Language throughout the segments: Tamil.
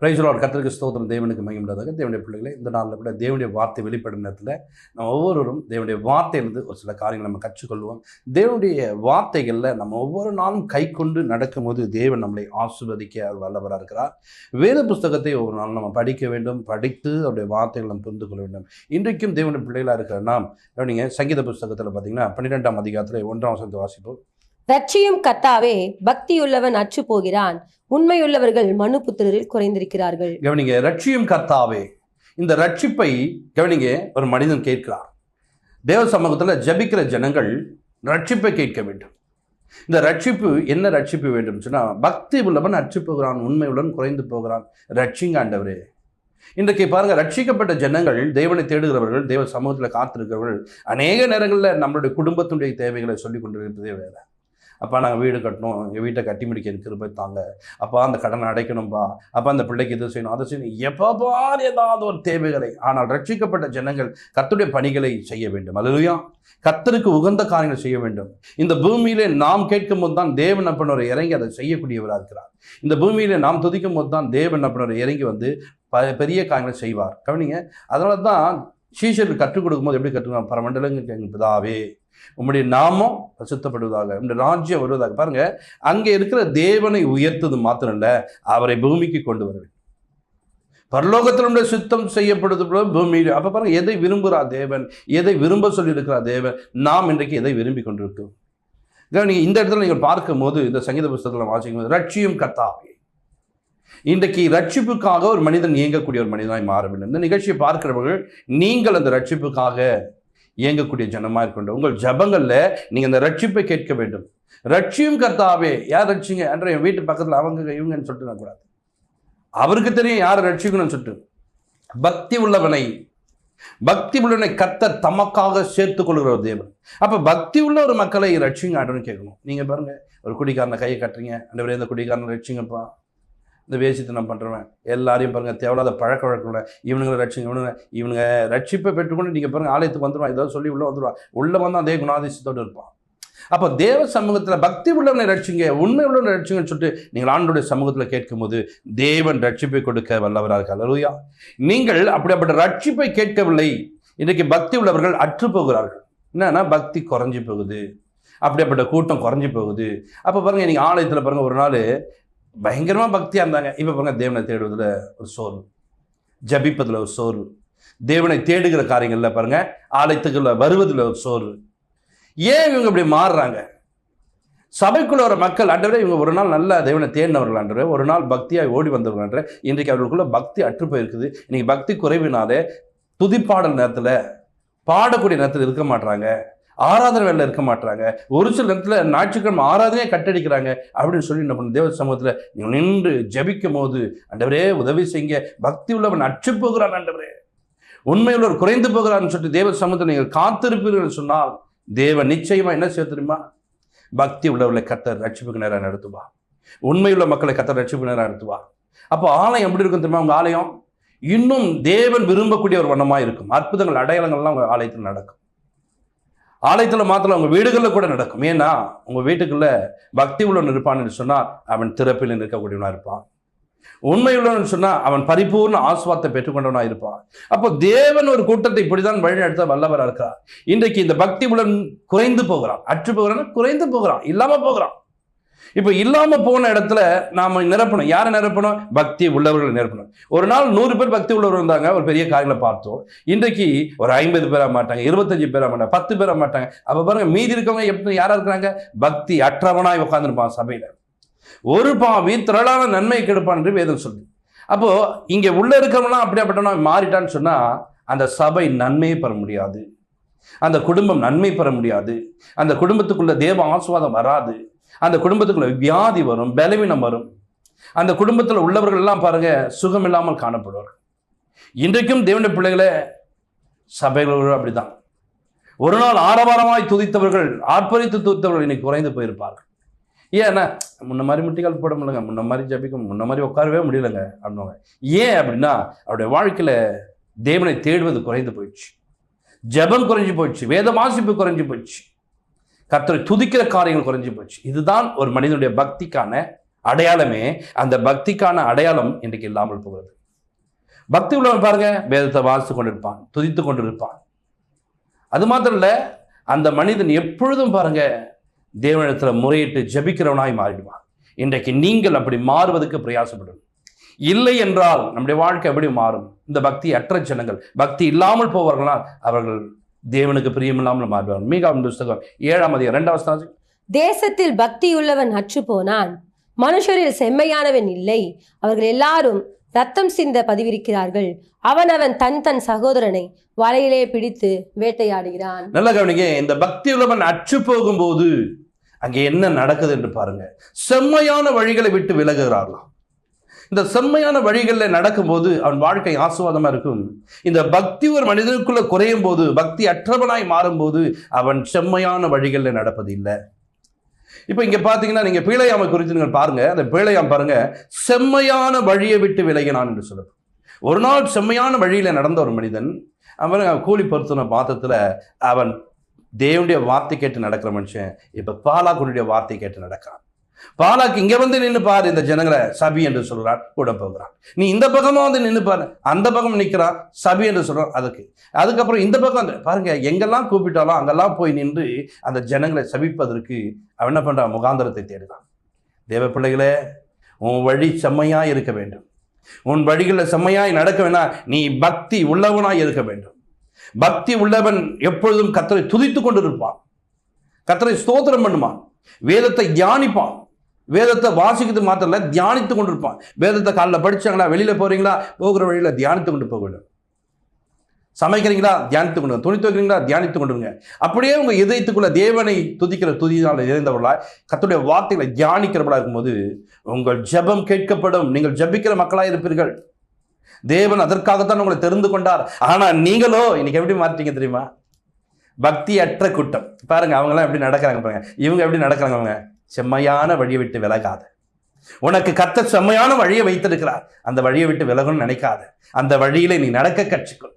பிரைஸ்லாட் கத்திரிக்கு ஸ்தோத்திரம். தேவனுக்கு மகிழ்ந்ததாக தேவனுடைய பிள்ளைகளை இந்த நாளில் கூட தேவனுடைய வார்த்தை வெளிப்படும் நேரத்தில் நம்ம ஒவ்வொருவரும் தேவனுடைய வார்த்தையிலிருந்து ஒரு சில காரியங்களை நம்ம கற்றுக்கொள்வோம். தேவனுடைய வார்த்தைகளில் நம்ம ஒவ்வொரு நாளும் கை கொண்டு நடக்கும்போது தேவன் நம்மளை ஆசிர்வதிக்க அவர் வல்லவராக இருக்கிறார். வேத புஸ்தகத்தை ஒவ்வொரு நாளும் நம்ம படிக்க வேண்டும். படித்து அவருடைய வார்த்தைகளை நம்ம புரிந்து கொள்ள வேண்டும். இன்றைக்கும் தேவனுடைய பிள்ளைகளாக இருக்கிற நாம் நீங்கள் சங்கீத புஸ்தகத்தில் பார்த்தீங்கன்னா பன்னிரெண்டாம் அதிகாரத்தில் ஒன்றாம் வசனத்தை வாசிப்போம். ரட்சியும் கத்தாவே பக்தியுள்ளவன் அச்சு போகிறான். உண்மையுள்ளவர்கள் மனு புத்திரரில் குறைந்திருக்கிறார்கள். கவனிங்க ரட்சியும் கத்தாவே. இந்த ரட்சிப்பை கவனிங்க ஒரு மனிதன் கேட்கிறார் தேவ சமூகத்தில் ஜபிக்கிற ஜனங்கள் ரட்சிப்பை கேட்க வேண்டும். இந்த ரட்சிப்பு என்ன ரட்சிப்பு வேண்டும் சொன்னால் பக்தி உள்ளவன் அச்சு போகிறான் உண்மையுடன் குறைந்து போகிறான். ரட்சிங்க ஆண்டவரே. இன்றைக்கு பாருங்கள் ரட்சிக்கப்பட்ட ஜனங்கள் தேவனை தேடுகிறவர்கள் தேவ சமூகத்தில் காத்திருக்கிறவர்கள் அநேக நேரங்களில் நம்மளுடைய குடும்பத்தினுடைய தேவைகளை சொல்லிக் கொண்டிருக்கிறதே வேற. அப்பா நாங்கள் வீடு கட்டணும். எங்கள் வீட்டை கட்டி முடிக்க இருக்கிற தாங்க. அப்பா அந்த கடனை அடைக்கணும்பா. அப்பா அந்த பிள்ளைக்கு இது செய்யணும் அதை செய்யணும். எப்போ ஏதாவது ஒரு தேவைகளை. ஆனால் ரட்சிக்கப்பட்ட ஜனங்கள் கத்துடைய பணிகளை செய்ய வேண்டும். அதுலையா கத்தருக்கு உகந்த காரியங்கள் செய்ய வேண்டும். இந்த பூமியிலே நாம் கேட்கும் போது தான் தேவன் அப்பனவர் இறங்கி அதை செய்யக்கூடியவராக இருக்கிறார். இந்த பூமியிலே நாம் துதிக்கும் போது தான் தேவன் அப்பனவர் இறங்கி வந்து ப பெரிய காரியங்களை செய்வார். கவனிங்க. அதனால தான் சீஷர்கள் கற்றுக் கொடுக்கும்போது எப்படி கற்றுக்கணும் பரமண்டலங்களுக்கு எங்கள் பிதாவே உங்களுடைய நாமம் பிரசுத்தப்படுவதாக உங்களுடைய ராஜ்யம் வருவதாக. பாருங்க அங்கே இருக்கிற தேவனை உயர்த்தது மாத்திரம் இல்லை அவரை பூமிக்கு கொண்டு வர வேண்டும். பரலோகத்தில் உள்ள சுத்தம் செய்யப்படுது போல பூமியில். அப்போ பாருங்க எதை விரும்புகிறா தேவன்? எதை விரும்ப சொல்லியிருக்கிறா தேவன்? நாம் இன்றைக்கு எதை விரும்பி கொண்டிருக்கோம் நீங்கள் இந்த இடத்துல நீங்கள் பார்க்கும்போது இந்த சங்கீத புஸ்தகத்தில் வாசிக்கும் போது ரட்சியும் கத்தாவே இன்றைக்கு ரட்சிப்புக்காக ஒரு மனிதன் இயங்கக்கூடிய ஒரு மனிதனாய் மாற வேண்டும் இந்த நிகழ்ச்சியை பார்க்கிறவர்கள் நீங்கள் அந்த ரட்சிப்புக்காக இயங்கக்கூடிய ஜனமாக இருக்கின்ற உங்கள் ஜபங்களில் நீங்கள் அந்த ரட்சிப்பை கேட்க வேண்டும். ரட்சியும் கர்த்தாவே யார் ரட்சிங்க என்ற என் வீட்டு பக்கத்தில் அவங்க இவங்கன்னு சொல்லிட்டு நான் கூடாது. அவருக்கு தெரியும் யாரை ரட்சிக்கணும்னு சொல்லிட்டு. பக்தி உள்ளவனை பக்தி உள்ளவனை கர்த்தர் தமக்காக சேர்த்து கொள்கிற ஒரு தேவன். அப்போ பக்தி உள்ள ஒரு மக்களை ரட்சிங்க ஆண்டவன்னு கேட்கணும். நீங்கள் பாருங்கள் ஒரு குடிக்காரனை கையை கட்டுறீங்க அந்த இந்த குடிக்காரனை ரட்சிங்கப்பா இந்த வேசித்தனம் பண்ணுறவன் எல்லாரையும் பாருங்கள் தேவையில்லாத பழக்க வழக்கம் இவனுங்களை ரட்சிங்க இவனுங்க இவனுங்க ரட்சிப்பை பெற்றுக்கொண்டு நீங்கள் பாருங்கள் ஆலயத்துக்கு வந்துடுவான் ஏதாவது சொல்லி உள்ளே வந்துடுவான் உள்ளே வந்தால் அதே குணாதிசத்தோடு இருப்பான். அப்போ தேவ சமூகத்தில் பக்தி உள்ளவனை ரட்சிங்க உண்மை உள்ளவனை ரட்சிங்கன்னு சொல்லிட்டு நீங்கள் ஆண்டுடைய சமூகத்தில் கேட்கும்போது தேவன் ரட்சிப்பை கொடுக்க வல்லவராக. அலருயா நீங்கள் அப்படிப்பட்ட ரட்சிப்பை கேட்கவில்லை. இன்றைக்கு பக்தி உள்ளவர்கள் அற்று போகிறார்கள். என்னன்னா பக்தி குறைஞ்சி போகுது. அப்படிப்பட்ட கூட்டம் குறைஞ்சி போகுது. அப்போ பாருங்கள் நீங்கள் ஆலயத்தில் பாருங்கள் ஒரு நாள் பயங்கரமாக பக்தியாக இருந்தாங்க இப்போ பாருங்க தேவனை தேடுவதில் ஒரு சோர்வு. ஜபிப்பதில் ஒரு சோர்வு. தேவனை தேடுகிற காரியங்களில் பாருங்கள் ஆலயத்துக்குள்ள வருவதில் ஒரு சோர்வு. ஏன் இவங்க இப்படி மாறுறாங்க? சபைக்குள்ள வர மக்கள் அன்றவரே இவங்க ஒரு நாள் நல்ல தேவனை தேடினவர்கள் அன்றவரே ஒரு நாள் பக்தியாக ஓடி வந்தவர்கள் அன்ற இன்றைக்கு அவர்களுக்குள்ள பக்தி அற்று போயிருக்குது. இன்னைக்கு பக்தி குறைவினாலே துதிப்பாடல் நேரத்தில் பாடக்கூடிய நேரத்தில் இருக்க மாட்டாங்க ஆராதனை வேலை இருக்க மாட்டாங்க ஒரு சில நேரத்தில் ஞாயிற்றுக்கிழமை ஆராதனையே கட்டடிக்கிறாங்க. அப்படின்னு சொல்லி என்ன பண்ண தேவ சமூகத்தில் நீங்கள் நின்று ஜபிக்கும் போது அண்டவரே உதவி செய்ய பக்தி உள்ளவன் அச்சு போகிறான் அண்டவரே உண்மையுள்ளவர் குறைந்து போகிறான்னு சொல்லிட்டு தேவ சமூகத்தில் நீங்கள் காத்திருப்பீர்கள் சொன்னால் தேவன் நிச்சயமாக என்ன செய்ய தெரியுமா? பக்தி உள்ளவர்களை கத்தர் ரட்சிப்புக்கு நேராக நடத்துவா உண்மையுள்ள மக்களை கத்தர் ரட்சிப்பு நேராக நடத்துவா அப்போ ஆலயம் எப்படி இருக்கும் தெரியுமா உங்கள் ஆலயம்? இன்னும் தேவன் விரும்பக்கூடிய ஒரு வண்ணமாக இருக்கும். அற்புதங்கள் அடையாளங்கள்லாம் உங்கள் ஆலயத்தில் நடக்கும். ஆலயத்தில் மாத்திரம் உங்கள் வீடுகளில் கூட நடக்கும். ஏன்னா உங்கள் வீட்டுக்குள்ள பக்தி உள்ளவன் இருப்பான்னு சொன்னால் அவன் திறப்பில் நிற்கக்கூடியவனாக இருப்பான். உண்மை உள்ளவன் சொன்னால் அவன் பரிபூர்ண ஆஸ்வாத்தை பெற்றுக்கொண்டவனாக இருப்பான். அப்போ தேவன் ஒரு கூட்டத்தை இப்படிதான் வழிநடத்த வல்லவராக இருக்கிறார். இன்றைக்கு இந்த பக்தி உடன் குறைந்து போகிறான். அற்று போகிறான்? குறைந்து போகிறான். இல்லாமல் போகிறான். இப்போ இல்லாமல் போன இடத்துல நாம் நிரப்பணும். யாரை நிரப்பணும்? பக்தி உள்ளவர்களை நிரப்பணும். ஒரு நாள் நூறு பேர் பக்தி உள்ளவர் இருந்தாங்க. ஒரு பெரிய காரியங்களை பார்த்தோம். இன்றைக்கு ஒரு ஐம்பது பேராக மாட்டாங்க. இருபத்தஞ்சு பேராக மாட்டாங்க. பத்து பேராக மாட்டாங்க. அப்போ பாருங்க மீதி இருக்கவங்க எப்படி யாராக இருக்கிறாங்க? பக்தி அற்றவனாய் உட்காந்துருப்பான் சபையில். ஒரு பாவி திரளான நன்மை கெடுப்பான் என்று வேதம் சொல்லு அப்போ இங்கே உள்ள இருக்கிறவங்களாம் அப்படியாப்பட்டவனா மாறிட்டான்னு சொன்னால் அந்த சபை நன்மையை பெற முடியாது. அந்த குடும்பம் நன்மை பெற முடியாது. அந்த குடும்பத்துக்குள்ள தேவ ஆசுவாதம் வராது. அந்த குடும்பத்துக்குள்ள வியாதி வரும் பலவீனம் வரும். அந்த குடும்பத்தில் உள்ளவர்கள் எல்லாம் பாருங்க சுகம் இல்லாமல் காணப்படுவார்கள். இன்றைக்கும் தேவனுடைய பிள்ளைகளை சபைகளோடு அப்படிதான். ஒரு நாள் ஆரவாரமாய் துதித்தவர்கள் ஆர்ப்பரித்து துதித்தவர்கள் இன்னைக்கு குறைந்து போயிருப்பார்கள். ஏன்னா முன்ன மாதிரி முட்டிக்கால் போட முடியலங்க முன்ன மாதிரி ஜபிக்க முன்ன மாதிரி உட்காரவே முடியலங்க அப்படின்னு ஏன் அப்படின்னா அவருடைய வாழ்க்கையில தேவனை தேடுவது குறைந்து போயிடுச்சு. ஜெபம் குறைஞ்சு போயிடுச்சு வேத வாசிப்பு குறைஞ்சு போயிடுச்சு. கர்த்தரை துதிக்கிற காரியங்கள் குறைஞ்சு போச்சு. இதுதான் ஒரு மனிதனுடைய பக்திக்கான அடையாளமே. அந்த பக்திக்கான அடையாளம் இன்றைக்கு இல்லாமல் போகிறது. பக்தி உள்ளவன் பாருங்க வேதத்தை வாசித்து கொண்டிருப்பான் துதித்து கொண்டிருப்பான். அது மாத்திரம் இல்லை அந்த மனிதன் எப்பொழுதும் பாருங்க தேவனிடத்தில் முறையிட்டு ஜெபிக்கிறவனாய் மாறிடுவான். இன்றைக்கு நீங்கள் அப்படி மாறுவதற்கு பிரயாசப்படணும். இல்லை என்றால் நம்முடைய வாழ்க்கை எப்படி மாறும். இந்த பக்தி அற்ற ஜனங்கள் பக்தி இல்லாமல் போவார்களால் அவர்கள் தேவனுக்கு பிரியமில்லாமல் மாறுவார்கள் மீகாவின் புஸ்தகம் ஏழாம் அதிகம் இரண்டாவது வசனம். தேசத்தில் பக்தியுள்ளவன் அற்று போனான். மனுஷரில் செம்மையானவன் இல்லை. அவர்கள் எல்லாரும் ரத்தம் சிந்த பதிவிருக்கிறார்கள். அவனவன் தன் தன் சகோதரனை வலையிலே பிடித்து வேட்டையாடுகிறான். நல்ல கவனிங்க இந்த பக்தி உள்ளவன் அற்று போகும்போது அங்கே என்ன நடக்குது என்று பாருங்க. செம்மையான வழிகளை விட்டு விலகுகிறார்களாம். இந்த செம்மையான வழிகளில் நடக்கும்போது அவன் வாழ்க்கை ஆசுவாதமாக இருக்கும். இந்த பக்தி ஒரு மனிதனுக்குள்ள குறையும் போது பக்தி அற்றவனாய் மாறும்போது அவன் செம்மையான வழிகளில் நடப்பது இல்லை. இப்போ இங்கே பார்த்தீங்கன்னா நீங்கள் பீழையாமை குறித்து நீங்கள் பாருங்கள் அந்த பீழையாம் பாருங்கள் செம்மையான வழியை விட்டு விலகினான் என்று சொல்லுது ஒரு நாள் செம்மையான வழியில் நடந்த ஒரு மனிதன் அவன் கூலி பொருத்தின பாத்திரத்தில் அவன் தேவனுடைய வார்த்தை கேட்டு நடக்கிற மனுஷன் இப்போ பாலாக்குடைய வார்த்தை கேட்டு நடக்கிறான். பாலாக்கு இங்க வந்து நின்று பாரு இந்த ஜனங்களை சபி என்று சொல்கிறான் கூட போகிறான் நீ இந்த பக்கமா வந்து நின்னு பாரு அந்த பக்கம் நிற்கிறான் சபி என்று சொல்றான் அதுக்கு. அதுக்கப்புறம் இந்த பக்கம் பாருங்க எங்கெல்லாம் கூப்பிட்டாலும் அங்கெல்லாம் போய் நின்று அந்த ஜனங்களை சபிப்பதற்கு அவன் என்ன பண்றான்? முகாந்தரத்தை தேடுகிறான். தேவ பிள்ளைகளே உன் வழி செம்மையா இருக்க வேண்டும். உன் வழிகளில் செம்மையாய் நடக்க வேணாம் நீ பக்தி உள்ளவனாய் இருக்க வேண்டும். பக்தி உள்ளவன் எப்பொழுதும் கத்தரை துதித்துக் கொண்டிருப்பான். கத்தரை ஸ்தோத்திரம் பண்ணுவான். வேதத்தை தியானிப்பான். வேதத்தை வாசிக்கிறது மாத்திரம் இல்லை தியானித்து கொண்டிருப்பான். வேதத்தை காலைல படித்தாங்களா வெளியில் போகிறீங்களா போகிற வழியில் தியானித்து கொண்டு போக வேண்டும் சமைக்கிறீங்களா தியானித்து கொண்டு துணி துவைக்கிறீங்களா தியானித்து கொண்டுருங்க அப்படியே உங்கள் இதயத்துக்குள்ள தேவனை துதிக்கிற துதியினால் இறைந்தவர்களா கத்துடைய வார்த்தைகளை தியானிக்கிறவர்களா இருக்கும்போது உங்கள் ஜெபம் கேட்கப்படும். நீங்கள் ஜெபிக்கிற மக்களாக இருப்பீர்கள். தேவன் அதற்காகத்தான் உங்களை தெரிந்து கொண்டார். ஆனால் நீங்களோ இன்னைக்கு எப்படி மாற்றீங்க தெரியுமா? பக்தி அற்ற கூட்டம். பாருங்க அவங்களாம் எப்படி நடக்கிறாங்க பாருங்க. இவங்க எப்படி நடக்கிறாங்க அவங்க செம்மையான வழியை விட்டு விலகாத. உனக்கு கத்த செம்மையான வழியை வைத்திருக்கிறார். அந்த வழியை விட்டு விலகணும்னு நினைக்காத. அந்த வழியில நீ நடக்க கற்றுக்கொள்.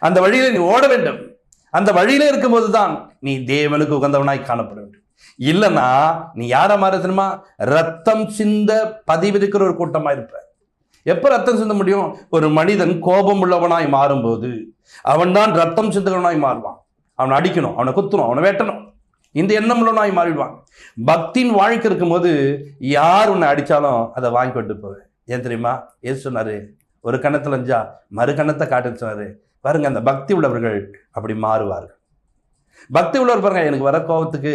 அந்த வழியில நீ ஓட வேண்டும். அந்த வழியில இருக்கும்போது தான் நீ தேவனுக்கு உகந்தவனாய் காணப்பட வேண்டும். இல்லைன்னா நீ யார மாற தெரியுமா? ரத்தம் சிந்த பதிவிருக்கிற ஒரு கூட்டமா இருப்ப. எப்ப ரத்தம் சிந்த முடியும்? ஒரு மனிதன் கோபம் உள்ளவனாய் மாறும்போது. அவன்தான் ரத்தம் சிந்தவனாய் மாறுவான். அவனை அடிக்கணும் அவனை குத்தணும் அவனை வெட்டணும். இந்த எண்ணம் நான் மாறிடுவான். பக்தியின் வாழ்க்கை இருக்கும்போது யார் உன்னை அடித்தாலும் அதை வாங்கி கொண்டு போவேன் ஏன் தெரியுமா? ஏசு சொன்னார் ஒரு கணத்தில் அஞ்சா மறு கணத்தை காட்டுன்னு சொன்னார். பாருங்க அந்த பக்தி உள்ளவர்கள் அப்படி மாறுவார்கள். பக்தி உள்ளவர் பாருங்க எனக்கு வர கோபத்துக்கு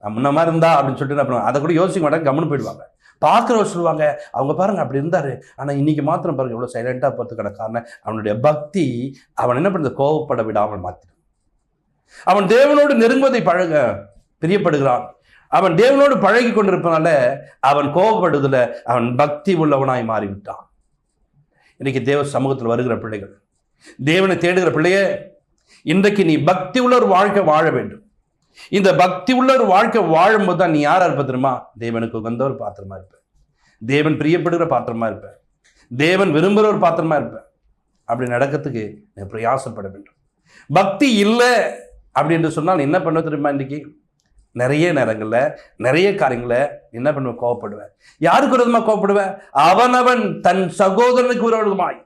நான் முன்ன மாதிரி இருந்தா அப்படின்னு சொல்லிட்டு என்ன பண்ணுவாங்க? அதை கூட யோசிக்க மாட்டாங்க கம்முன்னு போயிடுவாங்க. பார்க்குறவர் சொல்லுவாங்க அவங்க பாருங்க அப்படி இருந்தாரு. ஆனால் இன்னைக்கு மாத்திரம் பாருங்க எவ்வளவு சைலண்ட்டாக போகிறதுக்கான காரணம் அவனுடைய பக்தி அவன் என்ன பண்ணுறது கோவப்பட விடாமல் மாத்திடும் அவன் தேவனோடு நெருங்குவதை பழக பிரியப்படுகிறான். அவன் தேவனோடு பழகி கொண்டிருப்பனால அவன் கோபப்படுவதில் அவன் பக்தி உள்ளவனாய் மாறிவிட்டான். இன்னைக்கு தேவ சமூகத்தில் வருகிற பிள்ளைகள் தேவனை தேடுகிற பிள்ளையே இன்றைக்கு நீ பக்தி உள்ள ஒரு வாழ்க்கை வாழ வேண்டும். இந்த பக்தி உள்ள ஒரு வாழ்க்கை வாழும்போது தான் நீ யாராக இருப்ப தெரியுமா? தேவனுக்கு உகந்த ஒரு பாத்திரமா இருப்ப. தேவன் பிரியப்படுகிற பாத்திரமா இருப்ப. தேவன் விரும்புகிற ஒரு பாத்திரமா இருப்ப. அப்படி நடக்கிறதுக்கு நீ பிரயாசப்பட வேண்டும். பக்தி இல்லை அப்படி என்று சொன்னால் என்ன பண்ண தெரியுமா இன்னைக்கு? நிறைய நேரங்களில் நிறைய காரியங்களை என்ன பண்ணுவ கோவப்படுவேன். யாருக்கு விரோதமாக கோவப்படுவேன்? அவனவன் தன் சகோதரனுக்கு விரோதமாய்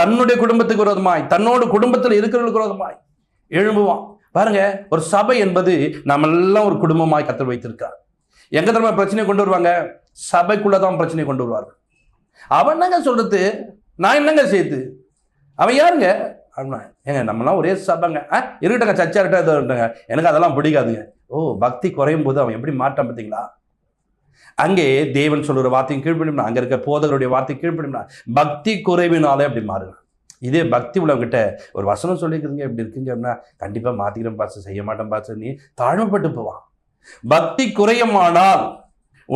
தன்னுடைய குடும்பத்துக்கு விரோதமாய் தன்னோட குடும்பத்தில் இருக்கிறவர்களுக்கு விரோதமாய் எழும்புவான். பாருங்க ஒரு சபை என்பது நம்ம எல்லாம் ஒரு குடும்பமாய் கத்தர் வைத்திருக்கார். எங்க தரமா பிரச்சனை கொண்டு வருவாங்க? சபைக்குள்ளே தான் பிரச்சனை கொண்டு வருவார்கள். அவன் என்னங்க சொல்றது? நான் என்னங்க சேர்த்து அவன் யாருங்க? அப்படின்னா ஏங்க நம்மலாம் ஒரே சபைங்க. ஆ இருக்கட்டங்க சர்ச்சா இருக்கட்டும் இருக்கட்டங்க இருக்கட்டுங்க எனக்கு அதெல்லாம் பிடிக்காதுங்க. ஓ பக்தி குறையும் போது அவன் எப்படி மாட்டான் பார்த்தீங்களா அங்கே தேவன் சொல்லுற வார்த்தையும் கீழ்ப்படினா அங்கே இருக்க போதகருடைய வார்த்தையும் கீழ்ப்படினா பக்தி குறைவினாலே அப்படி மாறுங்க இதே பக்தி உள்ளவங்கிட்ட ஒரு வசனம் சொல்லியிருக்குதுங்க இப்படி இருக்குங்க அப்படின்னா கண்டிப்பாக மாற்றிக்கிறேன் பாச செய்ய மாட்டேன் பாச நீ தாழ்மைப்பட்டு போவான். பக்தி குறையுமானால்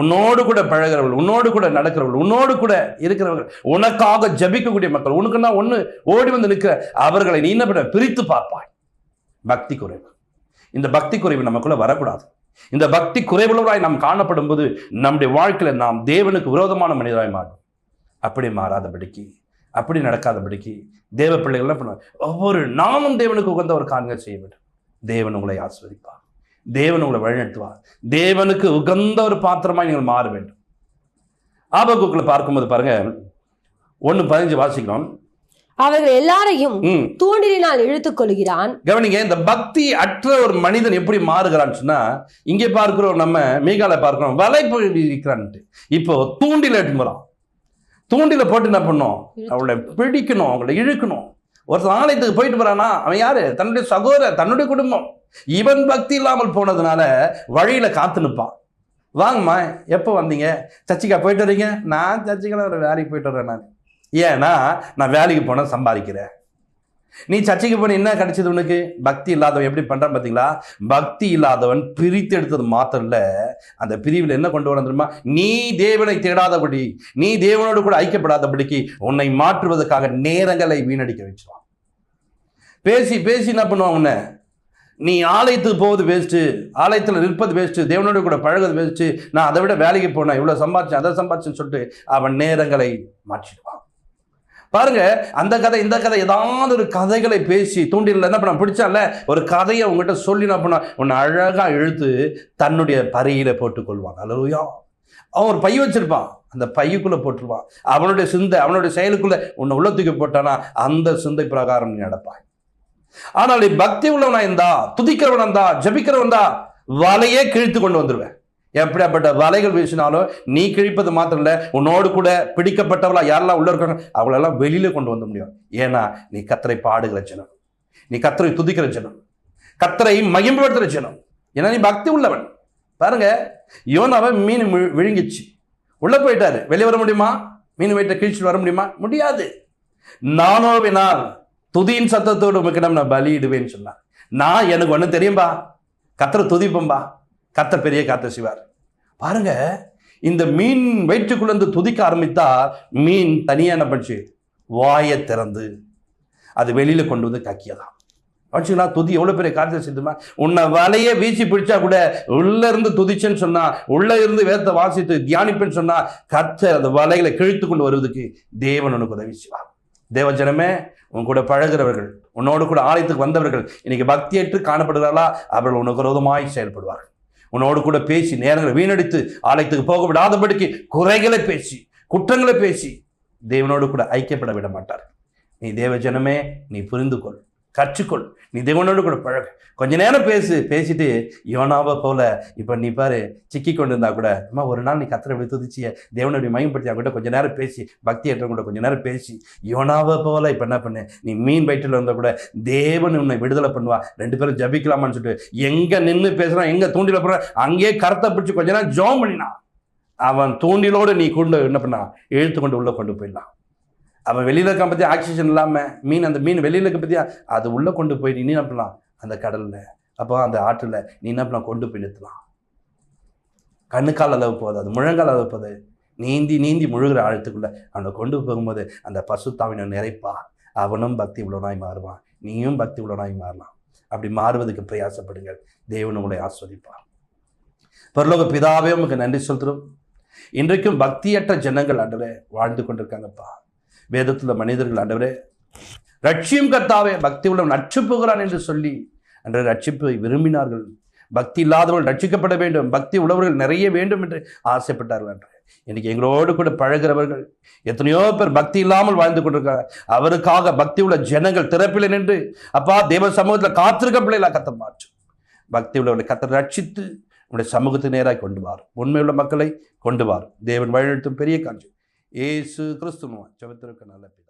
உன்னோடு கூட பழகிறவர்கள் உன்னோடு கூட நடக்கிறவர்கள் உன்னோடு கூட இருக்கிறவர்கள் உனக்காக ஜபிக்கக்கூடிய மக்கள் உனக்குன்னா ஒன்று ஓடி வந்து நிற்கிற அவர்களை நீ என்ன பண்ண பிரித்து பார்ப்பாய். பக்தி குறைவு. இந்த பக்தி குறைவு நமக்குள்ள வரக்கூடாது. இந்த பக்தி குறைவுள்ளவராய் நாம் காணப்படும் போது நம்முடைய வாழ்க்கையில் நாம் தேவனுக்கு விரோதமான மனிதராய் மாறும் அப்படி மாறாதபடிக்கு அப்படி நடக்காதபடிக்கு தேவ பிள்ளைகள் என்ன பண்ணுவாங்க ஒவ்வொரு நாமும் தேவனுக்கு உகந்த ஒரு காரியங்கள் செய்ய வேண்டும். தேவன் உங்களை ஆஸ்வதிப்பார் தேவன் உங்களை வழிநடத்துவார். தேவனுக்கு உகந்த ஒரு பாத்திரமாய் நீங்கள் மாற வேண்டும். ஆபகுக்கில் பார்க்கும்போது பாருங்க ஒன்று பதினஞ்சு வாசிக்கிறோம் அவர்கள் எல்லாரையும் ம். தூண்டிலினால் இழுத்துக் கொள்கிறான் கவனிங்க இந்த பக்தி அற்ற ஒரு மனிதன் எப்படி மாறுகிறான்னு சொன்னா இங்கே பார்க்கிறோம் நம்ம மீகால பார்க்கிறோம் வலை இருக்கிறான்ட்டு. இப்போ தூண்டில எடுத்துறான் தூண்டில போட்டு என்ன பண்ணோம்? அவளை பிடிக்கணும் அவங்கள இழுக்கணும். ஒருத்தன் ஆலயத்துக்கு போயிட்டு போறானா அவன் யாரு? தன்னுடைய சகோதரர் தன்னுடைய குடும்பம். இவன் பக்தி இல்லாமல் போனதுனால வழியில காத்து நிற்பான் வாங்கம்மா எப்போ வந்தீங்க? சர்ச்சைக்கா போயிட்டு வரீங்க? நான் சர்ச்சைக்கெல்லாம் ஒரு வேலைக்கு போயிட்டு வரேன் நான். ஏன்னா நான் வேலைக்கு போனால் சம்பாதிக்கிறேன். நீ சர்ச்சைக்கு போன என்ன கிடைச்சது உனக்கு? பக்தி இல்லாதவன் எப்படி பண்ணுறான் பார்த்தீங்களா பக்தி இல்லாதவன் பிரித்து எடுத்தது மாத்திரம் இல்லை. அந்த பிரிவில் என்ன கொண்டு வர தெரியுமா? நீ தேவனை தேடாதபடி நீ தேவனோடு கூட ஐக்கியப்படாதபடிக்கு உன்னை மாற்றுவதற்காக நேரங்களை வீணடிக்க வச்சிருவான். பேசி பேசி என்ன பண்ணுவான் உன்னை? நீ ஆலயத்துக்கு போவது வேஸ்ட்டு ஆலயத்தில் நிற்பது வேஸ்ட்டு தேவனோடு கூட பழகுறது வேஸ்ட்டு நான் அதை விட வேலைக்கு போனேன் இவ்வளோ சம்பாதிச்சேன் அதை சம்பாதிச்சேன்னு சொல்லிட்டு அவன் நேரங்களை மாற்றிடுவான். பாருங்க அந்த கதை இந்த கதை ஏதாவது ஒரு கதைகளை பேசி தூண்டில் என்ன பண்ண பிடிச்சால ஒரு கதையை உங்ககிட்ட சொல்லி என்ன பண்ண உன்னை அழகாக இழுத்து தன்னுடைய பறையில போட்டுக்கொள்வான். அல்லையா அவன் ஒரு பை வச்சிருப்பான். அந்த பையுக்குள்ளே போட்டுருவான். அவனுடைய சிந்தை அவனுடைய செயலுக்குள்ளே உன்னை உள்ள தூக்கி போட்டானா அந்த சிந்தை பிரகாரம் நீ நடப்பாய். ஆனால் நீ பக்தி உள்ளவனா இருந்தா துதிக்கிறவனா இருந்தா ஜபிக்கிறவன் தான் வலையே கிழித்து கொண்டு வந்துடுவேன் எப்படியாப்பட்ட வலைகள் வீசினாலும் நீ கிழிப்பது மாத்திரம் இல்லை உன்னோடு கூட பிடிக்கப்பட்டவளா யாரெல்லாம் உள்ள இருக்காங்க அவங்களெல்லாம் வெளியில கொண்டு வந்த முடியும். ஏன்னா நீ கத்தரை பாடுகிற ஜனம். நீ கத்தரை துதிக்கிற ஜனம். கத்தரை மகிம்படுத்துகிற ஜனம். ஏன்னா நீ பக்தி உள்ளவன். பாருங்க யோனாவை மீன் விழு- விழுங்கிச்சு. உள்ள போயிட்டாரு. வெளியே வர முடியுமா? மீன் வயிற்ற கிழிச்சிட்டு வர முடியுமா? முடியாது. நானோவினால் துதியின் சத்தத்தோடு உமக்கிடம் நான் பலியிடுவேன்னு சொன்னார். நான் எனக்கு ஒன்று தெரியும்பா? கத்தரை துதிப்பம்பா? கத்த பெரிய காத்த சிவார் பாருங்க இந்த மீன் வயிற்றுக்குள்ளேருந்து துதிக்க ஆரம்பித்தா மீன் தனியாக என்ன பண்ணுச்சு? வாயை திறந்து அது வெளியில் கொண்டு வந்து கக்கியதான் வச்சுங்களா துதி எவ்வளோ பெரிய காரியத்தை செய்துமா? உன்னை வலையே வீசி பிடிச்சா கூட உள்ளே இருந்து துதிச்சேன்னு சொன்னால் உள்ளே இருந்து வேதத்தை வாசித்து தியானிப்பேன்னு சொன்னால் கத்த அந்த வலைகளை கிழித்து கொண்டு வருவதுக்கு தேவன் உனக்கு உதவி செய்வார். தேவஜனமே உன் கூட பழகிறவர்கள் உன்னோடு கூட ஆலயத்துக்கு வந்தவர்கள் இன்னைக்கு பக்தியற்று காணப்படுகிறார்களா? அவர்கள் உனக்கு விரோதமாய் செயல்படுவார்கள். உன்னோடு கூட பேசி நேரங்களை வீணடித்து ஆலயத்துக்கு போக விடாதபடிக்கு குறைகளை பேசி குற்றங்களை பேசி தேவனோடு கூட ஐக்கியப்பட விட மாட்டார். நீ தேவ ஜனமே நீ புரிந்து கொள் கற்றுக்கொள். நீ தேவனோடு கூட பழக. கொஞ்ச நேரம் பேசு பேசிட்டு யோனாவை போல இப்போ நீ பாரு சிக்கி கொண்டு இருந்தா கூட அம்மா ஒரு நாள் நீ கத்திர விட்டு துதிச்சிய தேவனுடைய மயம்படுத்தி கூட கொஞ்ச நேரம் பேசி பக்தி ஏற்ற கூட கொஞ்ச நேரம் பேசி யோனாவை போல இப்போ என்ன பண்ணு? நீ மீன் வயிற்றில் இருந்தால் கூட தேவன் உன்னை விடுதலை பண்ணுவா. ரெண்டு பேரும் ஜபிக்கலாமான்னு சொல்லிட்டு எங்க நின்று பேசுகிறான் எங்க தூண்டில போறான் அங்கேயே கருத்தை பிடிச்சி கொஞ்ச நேரம் ஜோம் பண்ணினான். அவன் தூண்டிலோடு நீ கொண்டு என்ன பண்ணா? இழுத்து கொண்டு உள்ள கொண்டு போயிடலாம். அவன் வெளியில் இருக்க பற்றி ஆக்சிஜன் இல்லாமல் மீன் அந்த மீன் வெளியில் இருக்க பத்தியா அது உள்ளே கொண்டு போய் நீ என்ன பண்ணலாம் அந்த கடலில் அப்போ அந்த ஆற்றில் நீ என்ன பண்ணலாம் கொண்டு போய் நிறுத்தலாம். கண்ணுக்கால் அளவு போகுது அது முழங்கால் அளவு போகுது. நீந்தி நீந்தி முழுகிற ஆழத்துக்குள்ளே அவனை கொண்டு போகும்போது அந்த பசுத்தாவினை நிறைப்பா. அவனும் பக்தி உள்ளவனாய் மாறுவான். நீயும் பக்தி உள்ளவனாய் மாறலாம். அப்படி மாறுவதற்கு பிரயாசப்படுங்கள். தேவன் உங்களை ஆஸ்வதிப்பான் பரலோக பிதாவே உமக்கு நன்றி சொல்கிறோம். இன்றைக்கும் பக்தியற்ற ஜனங்கள் அன்றே வாழ்ந்து கொண்டிருக்காங்கப்பா. வேதத்தில் மனிதர்கள் ஆண்டவரே ரட்சியும் கர்த்தாவே பக்தி உள்ளவன் ரட்சிப்புகிறான் என்று சொல்லி அன்று ரட்சிப்பை விரும்பினார்கள். பக்தி இல்லாதவர்கள் ரட்சிக்கப்பட வேண்டும். பக்தி உள்ளவர்கள் நிறைய வேண்டும் என்று ஆசைப்பட்டார்கள் என்று இன்னைக்கு எங்களோடு கூட பழகிறவர்கள் எத்தனையோ பேர் பக்தி இல்லாமல் வாழ்ந்து கொண்டிருக்காங்க அவருக்காக பக்தி உள்ள ஜனங்கள் திறப்பில் நின்று அப்பா தேவ சமூகத்தில் காத்திருக்க பிள்ளைகளாக கத்த மாற்றும். பக்தி உள்ளவர்களை கத்த ரட்சித்து உங்களுடைய சமூகத்தை நேராக கொண்டு வார். உண்மையுள்ள மக்களை கொண்டு வார். தேவன் வழிநடத்தும் பெரிய காட்சி. ஏசு கிறிஸ்துவ ஜெபத்திற்கு நல்ல பிதா